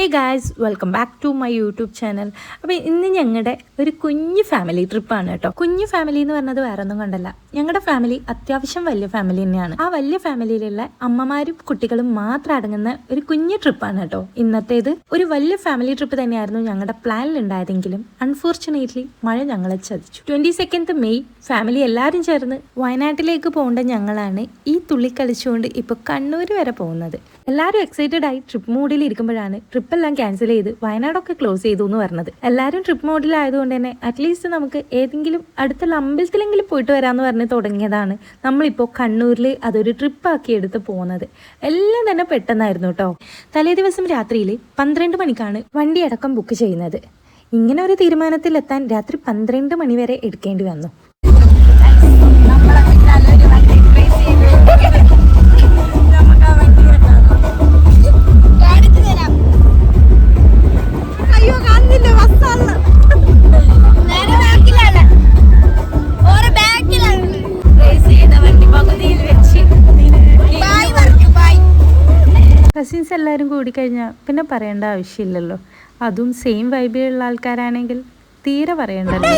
Hey guys welcome back to my YouTube channel അപ്പോൾ ഇന്ന് ഞങ്ങളുടെ ഒരു കുഞ്ഞു ഫാമിലി ട്രിപ്പാണ് കേട്ടോ കുഞ്ഞു ഫാമിലി എന്ന് പറഞ്ഞത് വേറെ ഒന്നും കണ്ടല്ല. ഞങ്ങളുടെ ഫാമിലി അത്യാവശ്യം വലിയ ഫാമിലി തന്നെയാണ്. ആ വലിയ ഫാമിലിയിലുള്ള അമ്മമാരും കുട്ടികളും മാത്രം അടങ്ങുന്ന ഒരു കുഞ്ഞു ട്രിപ്പാണ് കേട്ടോ ഇന്നത്തേത് ഒരു വലിയ ഫാമിലി ട്രിപ്പ് തന്നെയായിരുന്നു ഞങ്ങളുടെ പ്ലാനിൽ ഉണ്ടായതെങ്കിലും അൺഫോർച്ചുനേറ്റ്ലി മഴ ഞങ്ങളെ ചതിച്ചു. ട്വന്റി സെക്കൻഡ് മെയ് ഫാമിലി എല്ലാവരും ചേർന്ന് വയനാട്ടിലേക്ക് പോകേണ്ട ഞങ്ങളാണ് ഈ തുള്ളി കളിച്ചുകൊണ്ട് ഇപ്പോൾ കണ്ണൂർ വരെ പോകുന്നത്. എല്ലാവരും എക്സൈറ്റഡ് ആയി ട്രിപ്പ് മൂഡിൽ ഇരിക്കുമ്പോഴാണ് ട്രിപ്പ് എല്ലാം ക്യാൻസൽ ചെയ്ത് വയനാടൊക്കെ ക്ലോസ് ചെയ്തു എന്ന് പറഞ്ഞത് എല്ലാവരും ട്രിപ്പ് മോഡിലായതുകൊണ്ട് തന്നെ അറ്റ്ലീസ്റ്റ് നമുക്ക് ഏതെങ്കിലും അടുത്തുള്ള അമ്പലത്തിലെങ്കിലും പോയിട്ട് വരാമെന്ന് പറഞ്ഞ് തുടങ്ങിയതാണ് നമ്മളിപ്പോൾ കണ്ണൂരിൽ അതൊരു ട്രിപ്പാക്കി എടുത്ത് പോകുന്നത് എല്ലാം തന്നെ പെട്ടെന്നായിരുന്നു കേട്ടോ തലേ ദിവസം രാത്രിയിൽ പന്ത്രണ്ട് മണിക്കാണ് വണ്ടി അടക്കം ബുക്ക് ചെയ്യുന്നത്. ഇങ്ങനെ ഒരു തീരുമാനത്തിലെത്താൻ രാത്രി പന്ത്രണ്ട് മണിവരെ എടുക്കേണ്ടി വന്നു. അയ്യോ കസിൻസ് എല്ലാവരും കൂടിക്കഴിഞ്ഞാൽ പിന്നെ പറയേണ്ട ആവശ്യമില്ലല്ലോ. അതും സെയിം വൈബിലുള്ള ആൾക്കാരാണെങ്കിൽ തീരെ പറയണ്ടല്ലോ.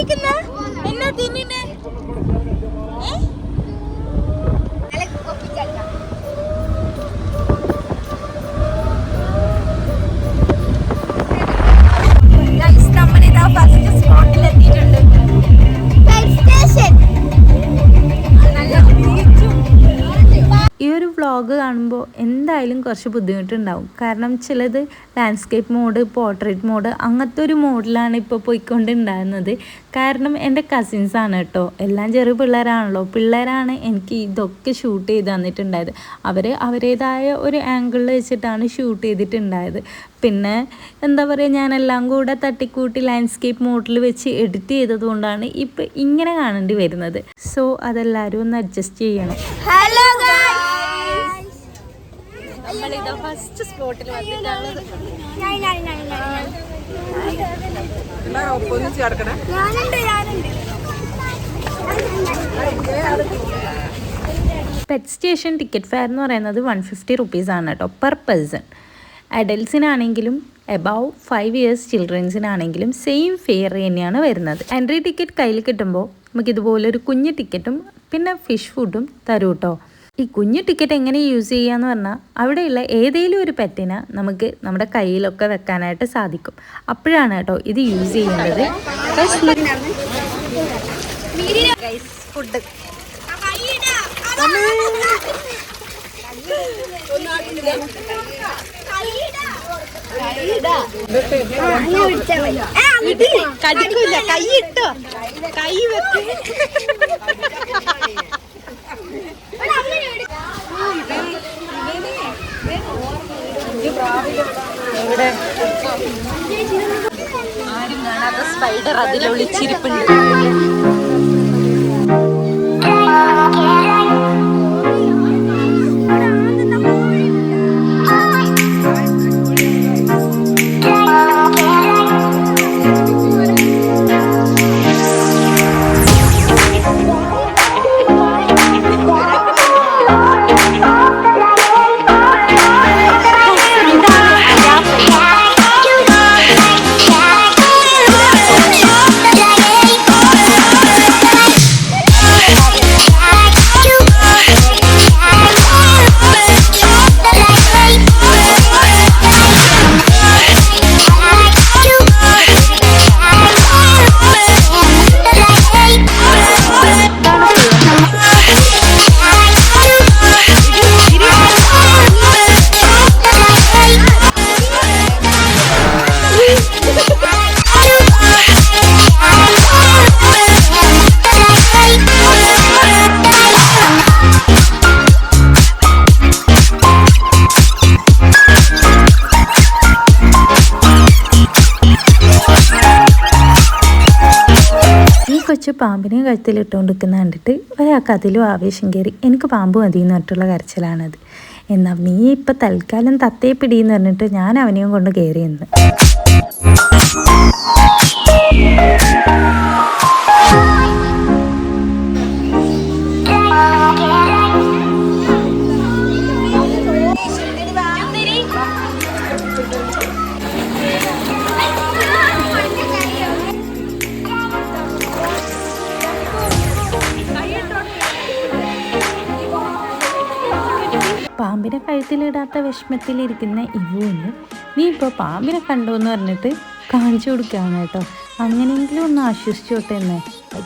ഈ ഒരു വ്ളോഗ് കാണുമ്പോൾ എന്തായാലും കുറച്ച് ബുദ്ധിമുട്ടുണ്ടാവും. കാരണം ചിലത് ലാൻഡ്സ്കേപ്പ് മോഡ് പോർട്രേറ്റ് മോഡ് അങ്ങനത്തെ ഒരു മോഡിലാണ് ഇപ്പോൾ പോയിക്കൊണ്ടുണ്ടാകുന്നത് കാരണം എന്റെ കസിൻസ് ആണ് കേട്ടോ. എല്ലാം ചെറിയ പിള്ളേരാണല്ലോ. പിള്ളേരാണ് എനിക്ക് ഇതൊക്കെ ഷൂട്ട് ചെയ്ത് തന്നിട്ടുണ്ടായത്. അവർ അവരുടേതായ ഒരു ആംഗിളിൽ വെച്ചിട്ടാണ് ഷൂട്ട് ചെയ്തിട്ടുണ്ടായത്. പിന്നെ എന്താ പറയുക ഞാനെല്ലാം കൂടെ തട്ടിക്കൂട്ടി ലാൻഡ്സ്കേപ്പ് മോഡിൽ വെച്ച് എഡിറ്റ് ചെയ്തതുകൊണ്ടാണ് ഇപ്പം ഇങ്ങനെ കാണേണ്ടി വരുന്നത്. സോ അതെല്ലാവരും ഒന്ന് അഡ്ജസ്റ്റ് ചെയ്യണം. നമ്മളിതാ ഫസ്റ്റ് സ്പോട്ടിൽ വന്നിട്ടുള്ളത്. ഞാനുണ്ട് ഞാനുണ്ട്. പെറ്റ് സ്റ്റേഷൻ ടിക്കറ്റ് ഫെയർ എന്ന് പറയുന്നത് വൺ ഫിഫ്റ്റി റുപ്പീസാണ് കേട്ടോ പെർ പേഴ്സൺ അഡൽസിനാണെങ്കിലും എബവ് ഫൈവ് ഇയേഴ്സ് ചിൽഡ്രൻസിനാണെങ്കിലും സെയിം ഫെയർ തന്നെയാണ് വരുന്നത്. എൻട്രി ടിക്കറ്റ് കയ്യിൽ കിട്ടുമ്പോൾ നമുക്ക് ഇതുപോലെ ഒരു കുഞ്ഞ് ടിക്കറ്റും പിന്നെ ഫിഷ് ഫുഡും തരും കേട്ടോ ഈ കുഞ്ഞു ടിക്കറ്റ് എങ്ങനെ യൂസ് ചെയ്യാന്ന് പറഞ്ഞാൽ അവിടെയുള്ള ഏതെങ്കിലും ഒരു പെറ്റിനെ നമുക്ക് നമ്മുടെ കയ്യിലൊക്കെ വെക്കാനായിട്ട് സാധിക്കും. അപ്പോഴാണ് കേട്ടോ ഇത് യൂസ് ചെയ്യുന്നത്. ഫുഡ് കടിക്കില്ല കൈ ഇട്ടോ. കൈ വെക്ക്. ഇവിടെ ആരും കാണാത്ത സ്പൈഡർ അതിൽ ഒളിച്ചിരിപ്പുണ്ട് കൊച്ചു കഴുത്തിൽ ഇട്ടുകൊണ്ടിരിക്കുന്ന കണ്ടിട്ട് ഒരാൾക്ക് അതിലും ആവേശം കയറി എനിക്ക് പാമ്പ് മതി എന്ന് പറഞ്ഞിട്ടുള്ള കരച്ചിലാണത്. എന്നാൽ നീ ഇപ്പം തൽക്കാലം തത്തയെ പിടിയെന്ന് പറഞ്ഞിട്ട് ഞാൻ അവനെയും കൊണ്ട് കയറി പാമ്പിനെ കഴുത്തിലിടാത്ത വിഷമത്തിലിരിക്കുന്ന ഇവുവിന് നീ ഇപ്പോൾ പാമ്പിനെ കണ്ടു എന്ന് പറഞ്ഞിട്ട് കാണിച്ചു കൊടുക്കുകയാണ് കേട്ടോ. അങ്ങനെയെങ്കിലും ഒന്ന് ആശ്വസിച്ചോട്ടെ എന്നേ.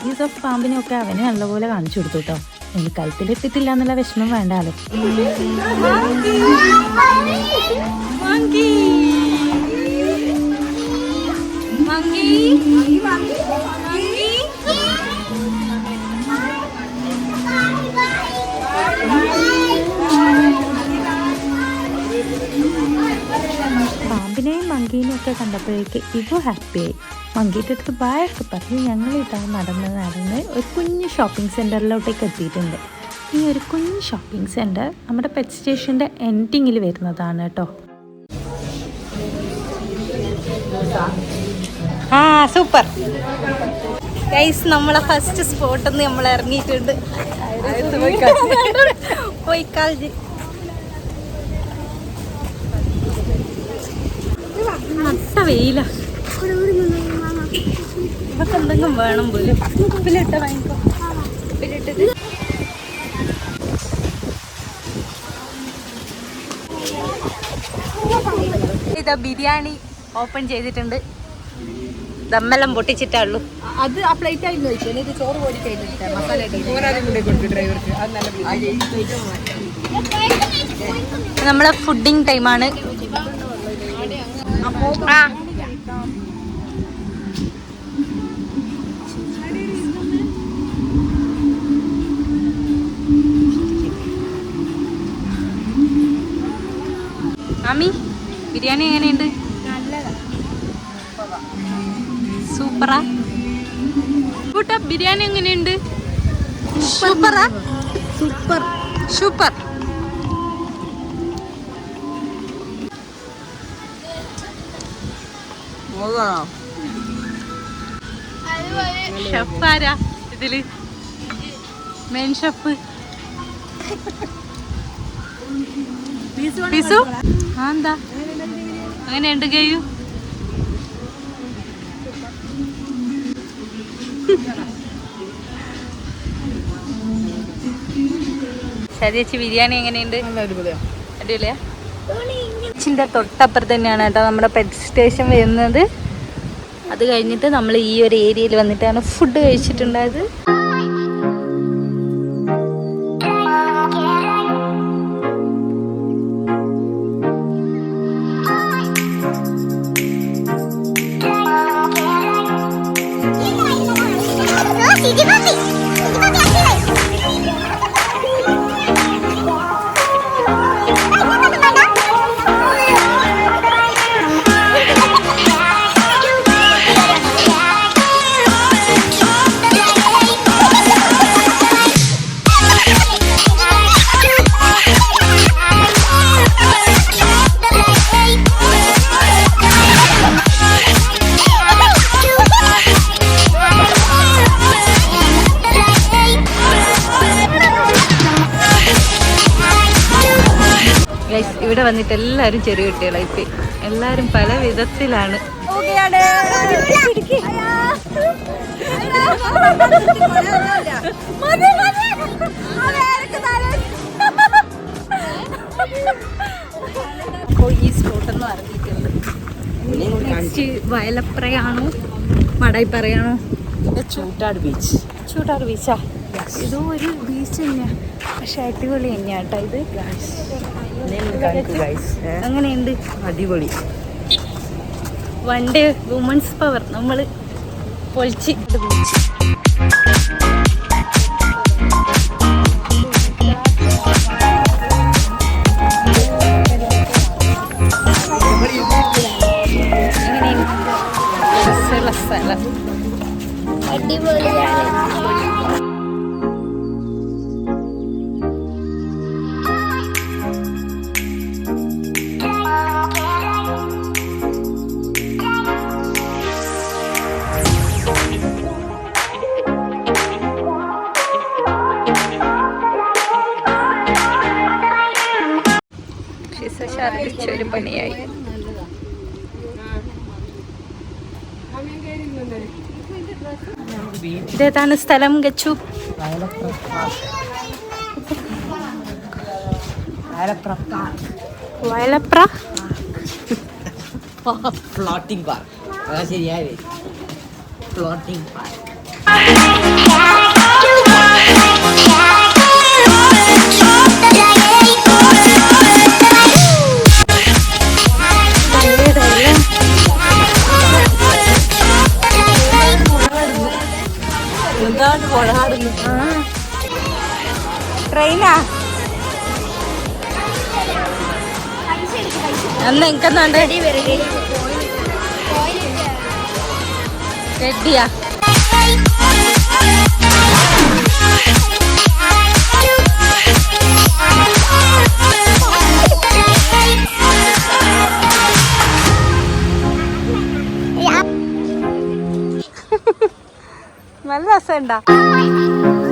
പീസ് ഓഫ് പാമ്പിനെയൊക്കെ അവന് നല്ലപോലെ കാണിച്ചു കൊടുത്തു കേട്ടോ. എനിക്ക് കഴുത്തിലിട്ടിട്ടില്ല എന്നുള്ള വിഷമം വേണ്ടാലോ മങ്കി Monkey. പാമ്പിനെയും മങ്കീനെയും ഒക്കെ കണ്ടപ്പോഴേക്ക് ഇവ ഹാപ്പിയായി. മങ്കീന്റെ അടുത്ത് ബായൊക്കെ പറഞ്ഞ് ഞങ്ങൾ ഇതാ നടന്ന് നടന്ന് ഒരു കുഞ്ഞ് ഷോപ്പിംഗ് സെന്ററിലോട്ടേക്ക് എത്തിയിട്ടുണ്ട്. ഈ ഒരു കുഞ്ഞ് ഷോപ്പിംഗ് സെന്റർ നമ്മുടെ പെറ്റ് സ്റ്റേഷന്റെ എൻഡിങ്ങിൽ വരുന്നതാണ് കേട്ടോ. ആ സൂപ്പർ ഗൈസ് നമ്മളെ ഫസ്റ്റ് സ്പോട്ടിൽ നിന്ന് നമ്മൾ ഇറങ്ങിയിട്ടുണ്ട്. പോയിക്കാൽജി നല്ല വെയില. ഇതൊക്കെ എന്തെങ്കിലും വേണം പോലും. ഉപ്പിലിട്ട വാങ്ങിക്കോ. ഉപ്പിലിട്ടത്. ഇതാ ബിരിയാണി ഓപ്പൺ ചെയ്തിട്ടുണ്ട്. ദമ്മെല്ലാം പൊട്ടിച്ചിട്ടുള്ളൂ അത് ആ പ്ലേറ്റ് ആയിരുന്നു ചോദിച്ചു ഇത് ചോറ് കഴിഞ്ഞിട്ട് മസാല നമ്മളെ ഫുഡിങ് ടൈമാണ് ആ. മാമി ബിരിയാണി എങ്ങനെയുണ്ട്? സൂപ്പറാ. കൂട്ട ബിരിയാണി എങ്ങനെയുണ്ട്? സൂപ്പറാ. സൂപ്പർ. സൂപ്പർ ഷെഫ് ആരാ ഇതിൽ? Main chef. പിസു ആ എന്താ? അങ്ങനെയുണ്ട് കഴിയൂ ശരിയച്ചി ബിരിയാണി എങ്ങനെയുണ്ട്? അടിപൊളിയാ? ചിന്റെ തൊട്ടപ്പുറത്ത് തന്നെയാണ് കേട്ടോ നമ്മുടെ പെറ്റ് സ്റ്റേഷൻ വരുന്നത്. അത് കഴിഞ്ഞിട്ട് നമ്മൾ ഈ ഒരു ഏരിയയിൽ വന്നിട്ടാണ് ഫുഡ് കഴിച്ചിട്ടുണ്ടായത്. വന്നിട്ട് എല്ലാവരും ചെറിയ കുട്ടികളായി പോയി എല്ലാവരും പല വിധത്തിലാണ്. ഈ നെക്സ്റ്റ് വയലപ്പുറയാണോ മടൈപ്പറയാണോ? ചൂട്ടാട് ബീച്ച് ചൂട്ടാട് ബീച്ചാ ഇതും ഒരു ബീച്ച് തന്നെയാ. പക്ഷെ അടിപൊളി തന്നെയാട്ടോ ഇത്. അങ്ങനെയുണ്ട് അടിപൊളി. വൺ ഡേ വുമൻസ് പവർ നമ്മൾ പൊളിച്ച് ഛർദ്ദിച്ചൊരു പണിയായി. ഇതേതാണ് സ്ഥലം ഗച്ചു? വയലപ്ര? ഫ്ലോട്ടിംഗ് പാർക്ക് അതാ ശരിയായത്. ഫ്ലോട്ടിംഗ് പാർക്ക് ട്രെയിനാ അന്ന് എനിക്കെന്നാണ്ട് റെഡിയാ. നല്ല രസമുണ്ടാ.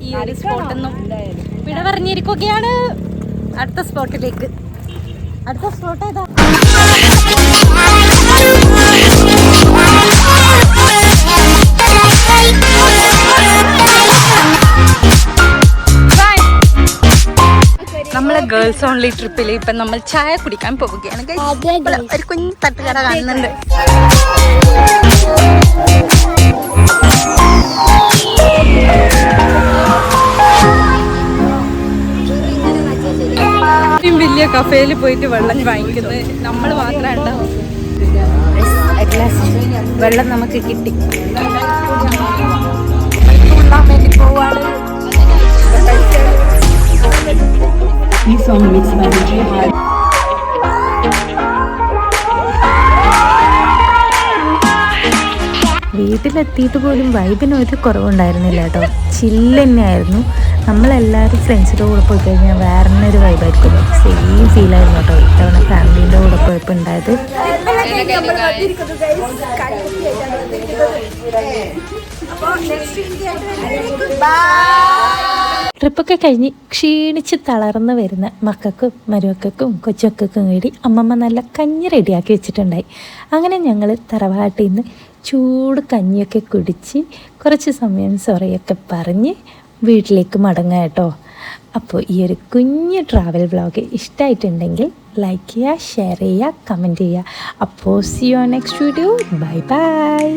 ഈ പറഞ്ഞിരിക്കുകയാണ് അടുത്ത സ്പോട്ടിലേക്ക്. അടുത്ത സ്പോട്ട് ഏതാ? നമ്മളെ ഗേൾസ് ഓൺലി ട്രിപ്പിൽ ഇപ്പൊ നമ്മൾ ചായ കുടിക്കാൻ പോവുകയാണ്. ഒരു കുഞ്ഞു തട്ടുകട കാണുന്നുണ്ട്. വലിയ കഫേയിൽ പോയിട്ട് വെള്ളം വാങ്ങിക്കുന്നത് നമ്മൾ മാത്രം ഉണ്ടാവും വെള്ളം നമുക്ക് കിട്ടി. വേണ്ടി പോവാണ് വീട്ടിലെത്തിയിട്ട് പോലും വൈബിന് ഒരു കുറവുണ്ടായിരുന്നില്ല കേട്ടോ. ചില്ല് തന്നെയായിരുന്നു. നമ്മളെല്ലാവരും ഫ്രണ്ട്സിന്റെ കൂടെ പോയി കഴിഞ്ഞാൽ വേറെ തന്നെ ഒരു വൈബായിരിക്കും സെയിം ഫീലായിരുന്നു കേട്ടോ. ഇത്തവണ ഫാമിലീന്റെ കൂടെ പോയപ്പോൾ ഉണ്ടായത്. ട്രിപ്പൊക്കെ കഴിഞ്ഞ് ക്ഷീണിച്ച് തളർന്ന് വരുന്ന മക്കൾക്കും മരുമക്കൾക്കും കൊച്ചുമക്കൾക്കും വേണ്ടി അമ്മമ്മ നല്ല കഞ്ഞി റെഡിയാക്കി വെച്ചിട്ടുണ്ടായി. അങ്ങനെ ഞങ്ങൾ തറവാട്ടിൽ നിന്ന് ചൂട് കഞ്ഞിയൊക്കെ കുടിച്ച് കുറച്ച് സമയം സൊറയൊക്കെ പറഞ്ഞ് വീട്ടിലേക്ക് മടങ്ങുക കേട്ടോ. അപ്പോൾ ഈ ഒരു കുഞ്ഞു ട്രാവൽ വ്ളോഗ് ഇഷ്ടമായിട്ടുണ്ടെങ്കിൽ ലൈക്ക് ചെയ്യുക ഷെയർ ചെയ്യുക കമന്റ് ചെയ്യുക. അപ്പോൾ see you next video bye bye